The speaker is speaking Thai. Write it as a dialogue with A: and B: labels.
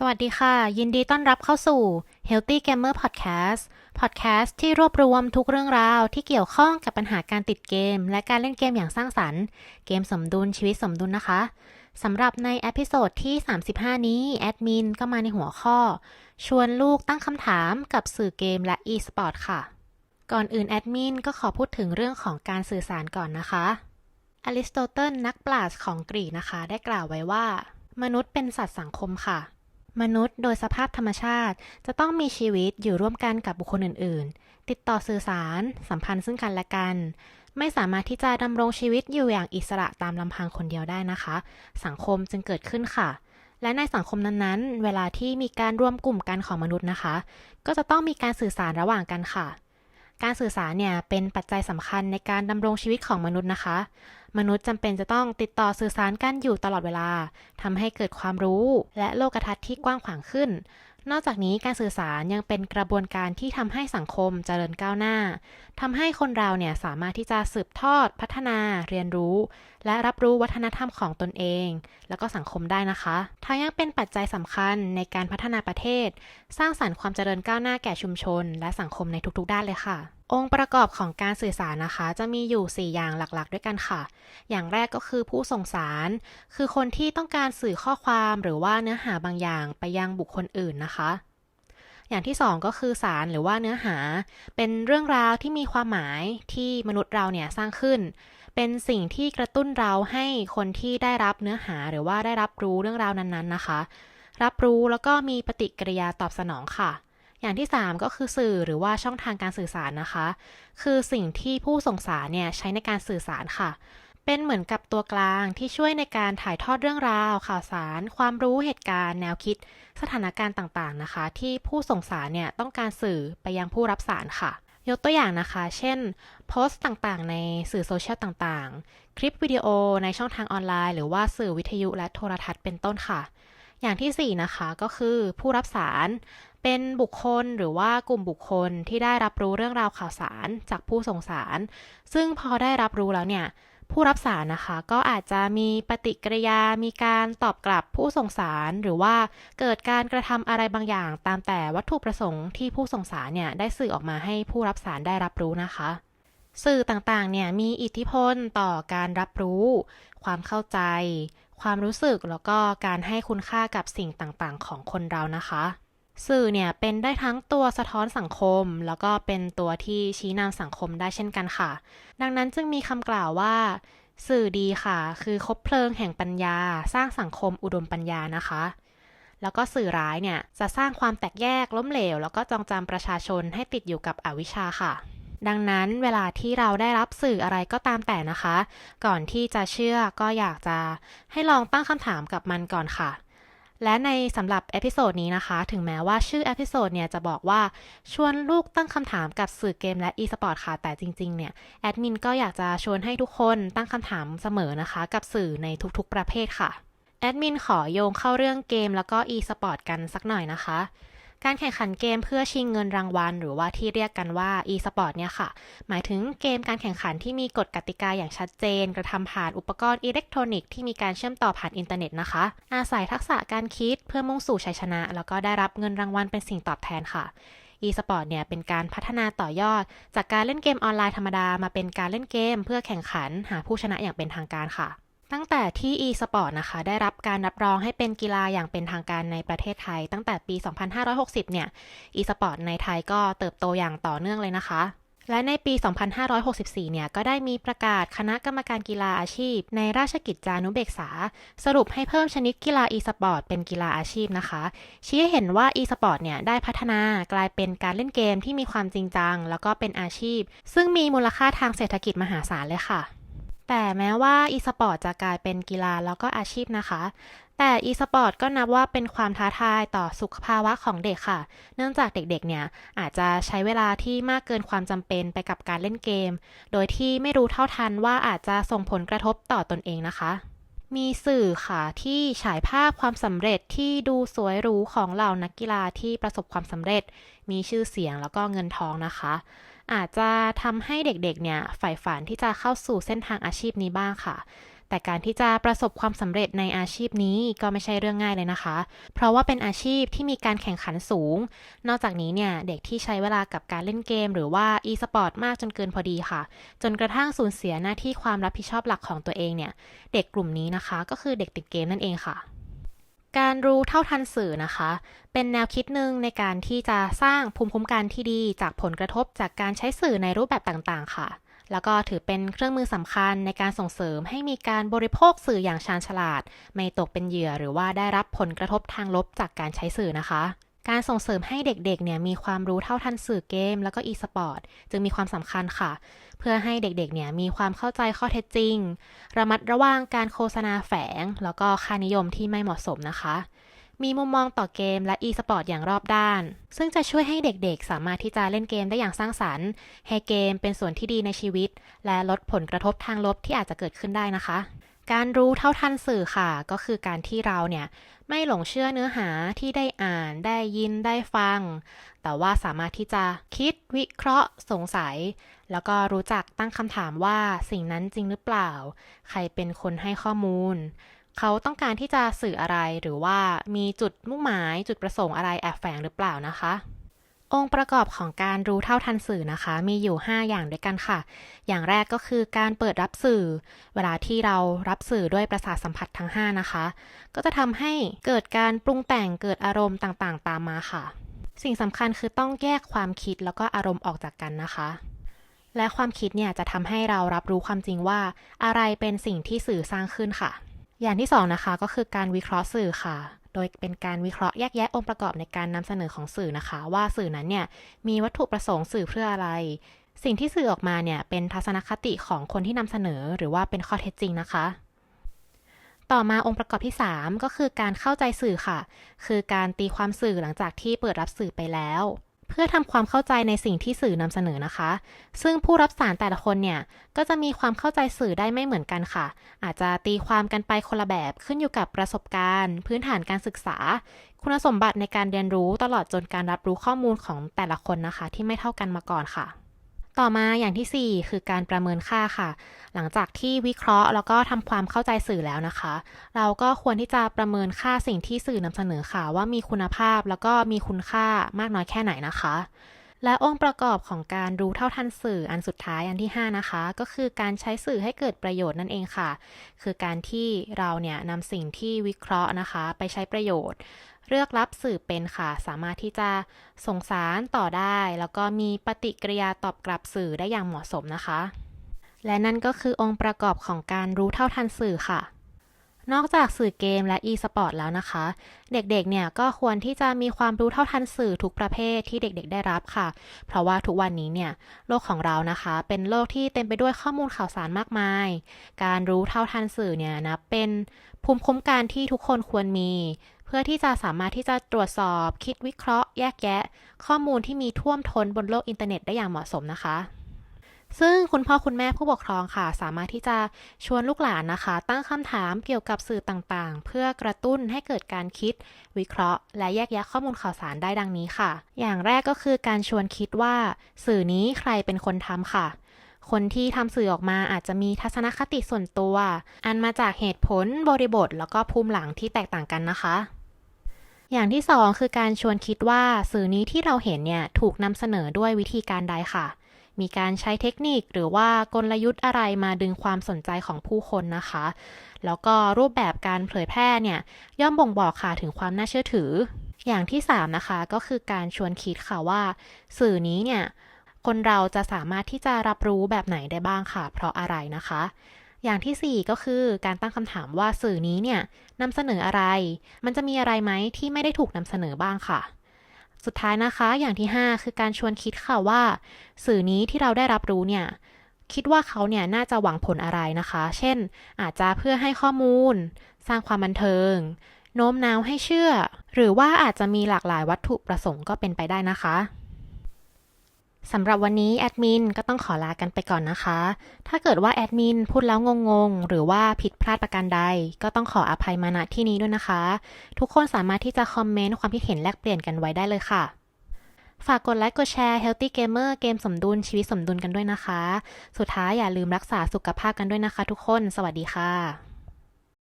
A: สวัสดีค่ะ ยินดีต้อนรับเข้าสู่ Healthy Gamer Podcast Podcast ที่รวบรวมทุกเรื่องราวที่เกี่ยวข้องกับปัญหาการติดเกม และการเล่นเกมอย่างสร้างสรรค์ เกมสมดุลชีวิตสมดุลนะคะสำหรับในเอพิโซดที่ 35 นี้ แอดมินก็มาในหัวข้อ ชวนลูกตั้งคำถามกับสื่อเกมและ e-sport ค่ะ ก่อนอื่นแอดมินก็ขอพูดถึงเรื่องของการสื่อสารก่อนนะคะอริสโตเติลนักปราชญ์ของกรีกนะคะ ได้กล่าวไว้ว่า มนุษย์เป็นสัตว์สังคมค่ะ มนุษย์โดยสภาพธรรมชาติ จะต้องมีชีวิตอยู่ร่วมกันกับบุคคลอื่น ๆ ติดต่อสื่อสาร สัมพันธ์ซึ่งกันและกัน ไม่สามารถที่จะดำรงชีวิตอยู่อย่างอิสระตามลำพังคนเดียวได้นะคะ สังคมจึงเกิดขึ้นค่ะ และในสังคมนั้นๆ เวลาที่มีการร่วมกลุ่มกันของมนุษย์นะคะ ก็จะต้องมีการสื่อสารระหว่างกันค่ะ การสื่อสารเนี่ยเป็นปัจจัยสำคัญในการดำรงชีวิตของมนุษย์นะคะ มนุษย์จำเป็นจะต้องติดต่อสื่อสารกันอยู่ตลอดเวลาทำให้เกิดความรู้ และโลกทัศน์ที่กว้างขวางขึ้น นอกจากนี้การสื่อสารยังเป็นกระบวนการที่ทำให้สังคมเจริญก้าวหน้าทำให้คนเราเนี่ยสามารถที่จะสืบทอดพัฒนา เรียนรู้ และรับรู้วัฒนธรรมของตนเอง แล้วก็สังคมได้นะคะทั้งยังเป็นปัจจัยสำคัญในการพัฒนาประเทศ สร้างสรรค์ความเจริญก้าวหน้าแก่ชุมชน และสังคมในทุกๆ ด้านเลยค่ะ องค์ประกอบของการสื่อสารนะคะ จะมีอยู่ 4 อย่างหลักๆ ด้วยกันค่ะ อย่างแรกก็คือผู้ส่งสาร คือคนที่ต้องการสื่อข้อความหรือว่าเนื้อหาบางอย่างไปยังบุคคลอื่นนะคะ อย่างที่สองก็คือสารหรือว่าเนื้อหา เป็นเรื่องราวที่มีความหมายที่มนุษย์เราเนี่ยสร้างขึ้น เป็นสิ่งที่กระตุ้นเราให้คนที่ได้รับเนื้อหาหรือว่าได้รับรู้เรื่องราวนั้นๆนะคะ รับรู้แล้วก็มีปฏิกิริยาตอบสนองค่ะ อย่างที่ 3 ก็คือสื่อหรือว่าช่องทางการสื่อสารนะคะ คือสิ่งที่ผู้ส่งสารเนี่ยใช้ในการสื่อสารค่ะ เป็นเหมือนกับตัวกลางที่ช่วยในการถ่ายทอดเรื่องราว ข่าวสาร ความรู้เหตุการณ์ แนวคิด สถานการณ์ต่างๆนะคะ ที่ผู้ส่งสารเนี่ยต้องการสื่อไปยังผู้รับสารค่ะยกตัวอย่างนะคะ เช่น โพสต์ต่างๆ ในสื่อโซเชียลต่างๆ คลิปวิดีโอในช่องทางออนไลน์ หรือว่าสื่อวิทยุและโทรทัศน์เป็นต้นค่ะ อย่างที่ 4 นะคะ ก็คือผู้รับสาร เป็นบุคคลหรือว่ากลุ่มบุคคลที่ได้รับรู้เรื่องราวข่าวสารจากผู้ส่งสาร ซึ่งพอได้รับรู้แล้วเนี่ยผู้รับสารนะคะก็อาจจะมีปฏิกิริยา มีการตอบกลับผู้ส่งสาร หรือว่าเกิดการกระทำอะไรบางอย่าง ตามแต่วัตถุประสงค์ที่ผู้ส่งสารเนี่ยได้สื่อออกมาให้ผู้รับสารได้รับรู้นะคะ สื่อต่างๆเนี่ยมีอิทธิพลต่อการรับรู้ ความเข้าใจ ความรู้สึกแล้วก็การให้คุณค่ากับสิ่งต่างๆ ของคนเรานะคะ สื่อเนี่ยเป็นได้ทั้งตัวสะท้อนสังคม แล้วก็เป็นตัวที่ชี้นำสังคมได้เช่นกันค่ะ ดังนั้นจึงมีคำกล่าวว่า สื่อดีค่ะ คือคบเพลิงแห่งปัญญา สร้างสังคมอุดมปัญญานะคะ แล้วก็สื่อร้ายเนี่ยจะสร้างความแตกแยกล้มเหลว แล้วก็จองจำประชาชนให้ติดอยู่กับอวิชชาค่ะ ดังนั้นเวลาที่เราได้รับสื่ออะไรก็ตามแต่นะคะ ก่อนที่จะเชื่อก็อยากจะให้ลองตั้งคำถามกับมันก่อนค่ะ และในสำหรับเอพิโซดนี้นะคะ ถึงแม้ว่าชื่อเอพิโซดเนี่ยจะบอกว่าชวนลูกตั้งคำถามกับสื่อเกมและ e-sport ค่ะ แต่จริงๆ เนี่ย แอดมินก็อยากจะชวนให้ทุกคนตั้งคำถามเสมอนะคะ กับสื่อในทุกๆ ประเภทค่ะ แอดมินขอโยงเข้าเรื่องเกมแล้วก็ e-sport กันสักหน่อยนะคะ การแข่งขันเกมเพื่อชิงเงินรางวัล หรือว่าที่เรียกกันว่า e-sport เนี่ยค่ะ หมายถึงเกมการแข่งขันที่มีกฎกติกาอย่างชัดเจน กระทำผ่านอุปกรณ์อิเล็กทรอนิกส์ที่มีการเชื่อมต่อผ่านอินเทอร์เน็ตนะคะ อาศัยทักษะการคิดเพื่อมุ่งสู่ชัยชนะ แล้วก็ได้รับเงินรางวัลเป็นสิ่งตอบแทนค่ะ e-sport เนี่ยเป็นการพัฒนาต่อยอด จากการเล่นเกมออนไลน์ธรรมดามาเป็นการเล่นเกม เพื่อแข่งขันหาผู้ชนะอย่างเป็นทางการค่ะ ตั้งแต่ที่ e-sport นะคะ ได้รับการรับรองให้เป็นกีฬาอย่างเป็นทางการในประเทศไทย ตั้งแต่ปี 2560 เนี่ย e-sport ในไทยก็เติบโตอย่างต่อเนื่องเลยนะคะ และในปี 2564 เนี่ย ก็ได้มีประกาศคณะกรรมการกีฬาอาชีพ ในราชกิจจานุเบกษา สรุปให้เพิ่มชนิดกีฬา e-sport เป็นกีฬาอาชีพนะคะ ชี้ให้เห็นว่า e-sport เนี่ย ได้พัฒนากลายเป็นการเล่นเกมที่มีความจริงจัง แล้วก็เป็นอาชีพ ซึ่งมีมูลค่าทางเศรษฐกิจมหาศาลเลยค่ะ แต่แม้ว่า e-sport จะกลายเป็นกีฬาแล้วก็อาชีพนะคะ แต่ e-sport ก็นับว่าเป็นความท้าทายต่อสุขภาวะของเด็กค่ะ เนื่องจากเด็กๆ เนี่ย อาจจะใช้เวลาที่มากเกินความจำเป็นไปกับการเล่นเกม โดยที่ไม่รู้เท่าทันว่าอาจจะส่งผลกระทบต่อตนเองนะคะมีสื่อค่ะที่ฉายภาพความสำเร็จที่ดูสวยหรูของเหล่านักกีฬาที่ประสบความสำเร็จ มีชื่อเสียงแล้วก็เงินทองนะคะ อาจจะทำให้เด็กๆเนี่ยใฝ่ฝันที่จะเข้าสู่เส้นทางอาชีพนี้บ้างค่ะ แต่การที่จะประสบความสำเร็จในอาชีพนี้ก็ไม่ใช่เรื่องง่ายเลยนะคะ เพราะว่าเป็นอาชีพที่มีการแข่งขันสูง นอกจากนี้เนี่ยเด็กที่ใช้เวลากับการเล่นเกม หรือว่า e-sport มากจนเกินพอดีค่ะ จนกระทั่งสูญเสียหน้าที่ความรับผิดชอบหลักของตัวเองเนี่ย เด็กกลุ่มนี้นะคะ ก็คือเด็กติดเกมนั่นเองค่ะ การรู้เท่าทันสื่อนะคะ เป็นแนวคิดหนึ่งในการที่จะสร้างภูมิคุ้มกันที่ดีจากผลกระทบจากการใช้สื่อในรูปแบบต่างๆ ค่ะ แล้วก็ถือเป็นเครื่องมือสำคัญในการส่งเสริมให้มีการบริโภคสื่ออย่างชาญฉลาด ไม่ตกเป็นเหยื่อหรือว่าได้รับผลกระทบทางลบจากการใช้สื่อนะคะ การส่งเสริมให้เด็กๆเนี่ยมีความรู้เท่าทันสื่อเกม แล้วก็ e-sport จึงมีความสำคัญค่ะ เพื่อให้เด็กๆเนี่ยมีความเข้าใจข้อเท็จจริง ระมัดระวังการโฆษณาแฝง แล้วก็ค่านิยมที่ไม่เหมาะสมนะคะมีมุมมองต่อเกมและ e-sport อย่างรอบด้าน ซึ่งจะช่วยให้เด็กๆ สามารถที่จะเล่นเกมได้อย่างสร้างสรรค์ ให้เกมเป็นส่วนที่ดีในชีวิต และลดผลกระทบทางลบที่อาจจะเกิดขึ้นได้นะคะ การรู้เท่าทันสื่อค่ะ ก็คือการที่เราเนี่ยไม่หลงเชื่อเนื้อหาที่ได้อ่าน ได้ยินได้ฟัง แต่ว่าสามารถที่จะคิดวิเคราะห์สงสัย แล้วก็รู้จักตั้งคำถามว่าสิ่งนั้นจริงหรือเปล่า ใครเป็นคนให้ข้อมูล เขาต้องการที่จะสื่ออะไรหรือว่ามีจุดมุ่งหมายจุดประสงค์อะไรแอบแฝงหรือเปล่านะคะ องค์ประกอบของการรู้เท่าทันสื่อนะคะ มีอยู่ 5 อย่างด้วยกันค่ะ อย่างแรกก็คือการเปิดรับสื่อ เวลาที่เรารับสื่อด้วยประสาทสัมผัสทั้ง 5 นะคะ ก็จะทำให้เกิดการปรุงแต่งเกิดอารมณ์ต่างๆ ตามมาค่ะ สิ่งสำคัญคือต้องแยกความคิดแล้วก็อารมณ์ออกจากกันนะคะ และความคิดเนี่ยจะทำให้เรารับรู้ความจริงว่า อะไรเป็นสิ่งที่สื่อสร้างขึ้นค่ะ อย่างที่สองนะคะก็คือการวิเคราะห์สื่อค่ะ โดยเป็นการวิเคราะห์แยกแยะองค์ประกอบในการนำเสนอของสื่อนะคะ ว่าสื่อนั้นเนี่ยมีวัตถุประสงค์สื่อเพื่ออะไร สิ่งที่สื่อออกมาเนี่ยเป็นทัศนคติของคนที่นำเสนอ หรือว่าเป็นข้อเท็จจริงนะคะ ต่อมาองค์ประกอบที่ 3 ก็คือการเข้าใจสื่อค่ะ คือการตีความสื่อหลังจากที่เปิดรับสื่อไปแล้ว เพื่อทำความเข้าใจในสิ่งที่สื่อนำเสนอนะคะ ซึ่งผู้รับสารแต่ละคนเนี่ย ก็จะมีความเข้าใจสื่อได้ไม่เหมือนกันค่ะ อาจจะตีความกันไปคนละแบบขึ้นอยู่กับประสบการณ์ พื้นฐานการศึกษา คุณสมบัติในการเรียนรู้ตลอดจนการรับรู้ข้อมูลของแต่ละคนนะคะ ที่ไม่เท่ากันมาก่อนค่ะ ต่อมาอย่างที่ 4 คือการประเมินค่าค่ะ หลังจากที่วิเคราะห์แล้วก็ทำความเข้าใจสื่อแล้วนะคะ เราก็ควรที่จะประเมินค่าสิ่งที่สื่อนำเสนอค่ะ ว่ามีคุณภาพแล้วก็มีคุณค่ามากน้อยแค่ไหนนะคะ และองค์ประกอบของการรู้เท่าทันสื่ออันสุดท้ายอันที่ 5 นะคะ ก็คือการใช้สื่อให้เกิดประโยชน์นั่นเองค่ะ คือการที่เราเนี่ยนำสิ่งที่วิเคราะห์นะคะ ไปใช้ประโยชน์ เลือกรับสื่อเป็นค่ะ สามารถที่จะส่งสารต่อได้ แล้วก็มีปฏิกิริยาตอบกลับสื่อได้อย่างเหมาะสมนะคะ และนั่นก็คือองค์ประกอบของการรู้เท่าทันสื่อค่ะนอกจากสื่อเกมและ e-sport แล้วนะคะ เด็กๆ เนี่ยก็ควรที่จะมีความรู้เท่าทันสื่อทุกประเภทที่เด็กๆ ได้รับค่ะ เพราะว่าทุกวันนี้เนี่ยโลกของเรานะคะ เป็นโลกที่เต็มไปด้วยข้อมูลข่าวสารมากมาย การรู้เท่าทันสื่อเนี่ยนะเป็นภูมิคุ้มกันที่ทุกคนควรมี เพื่อที่จะสามารถที่จะตรวจสอบ คิดวิเคราะห์ แยกแยะ ข้อมูลที่มีท่วมท้นบนโลกอินเทอร์เน็ตได้อย่างเหมาะสมนะคะ ซึ่งคุณพ่อคุณแม่ผู้ปกครองค่ะ สามารถที่จะชวนลูกหลานนะคะ ตั้งคำถามเกี่ยวกับสื่อต่างๆ เพื่อกระตุ้นให้เกิดการคิด วิเคราะห์ และแยกแยะข้อมูลข่าวสารได้ดังนี้ค่ะ อย่างแรกก็คือการชวนคิดว่า สื่อนี้ใครเป็นคนทำค่ะคนที่ทำสื่อออกมาอาจจะมีทัศนคติส่วนตัว อันมาจากเหตุผลบริบท แล้วก็ภูมิหลังที่แตกต่างกันนะคะ อย่างที่สองคือการชวนคิดว่าสื่อนี้ที่เราเห็นเนี่ยถูกนำเสนอด้วยวิธีการใดค่ะ มีการใช้เทคนิคหรือว่ากลยุทธ์อะไรมาดึงความสนใจของผู้คนนะคะ แล้วก็รูปแบบการเผยแพร่เนี่ยย่อมบ่งบอกค่ะถึงความน่าเชื่อถือ อย่างที่สามนะคะก็คือการชวนคิดค่ะว่า สื่อนี้เนี่ยคนเราจะสามารถที่จะรับรู้แบบไหนได้บ้างค่ะ เพราะอะไรนะคะ อย่างที่ 4 ก็คือการตั้งคำถามว่าสื่อนี้เนี่ยนำเสนออะไร มันจะมีอะไรไหมที่ไม่ได้ถูกนำเสนอบ้างค่ะ สุดท้ายนะคะอย่างที่ 5 คือการชวนคิดค่ะว่า สื่อนี้ที่เราได้รับรู้เนี่ยคิดว่าเขาเนี่ยน่าจะหวังผลอะไรนะคะ เช่น อาจจะเพื่อให้ข้อมูล สร้างความบันเทิง โน้มน้าวให้เชื่อ หรือว่าอาจจะมีหลากหลายวัตถุประสงค์ก็เป็นไปได้นะคะ สำหรับวันนี้แอดมินก็ต้องขอลากันไปก่อนนะคะ ถ้าเกิดว่าแอดมินพูดแล้วงงๆ หรือว่าผิดพลาดประการใด ก็ต้องขออภัยมาณที่นี้ด้วยนะคะ ทุกคนสามารถที่จะคอมเมนต์ความคิดเห็นแลกเปลี่ยนกันไว้ได้เลยค่ะ ฝากกดไลค์กดแชร์ Healthy Gamer เกมสมดุลชีวิตสมดุลกันด้วยนะคะ สุดท้ายอย่าลืมรักษาสุขภาพกันด้วยนะคะ ทุกคน สวัสดีค่ะ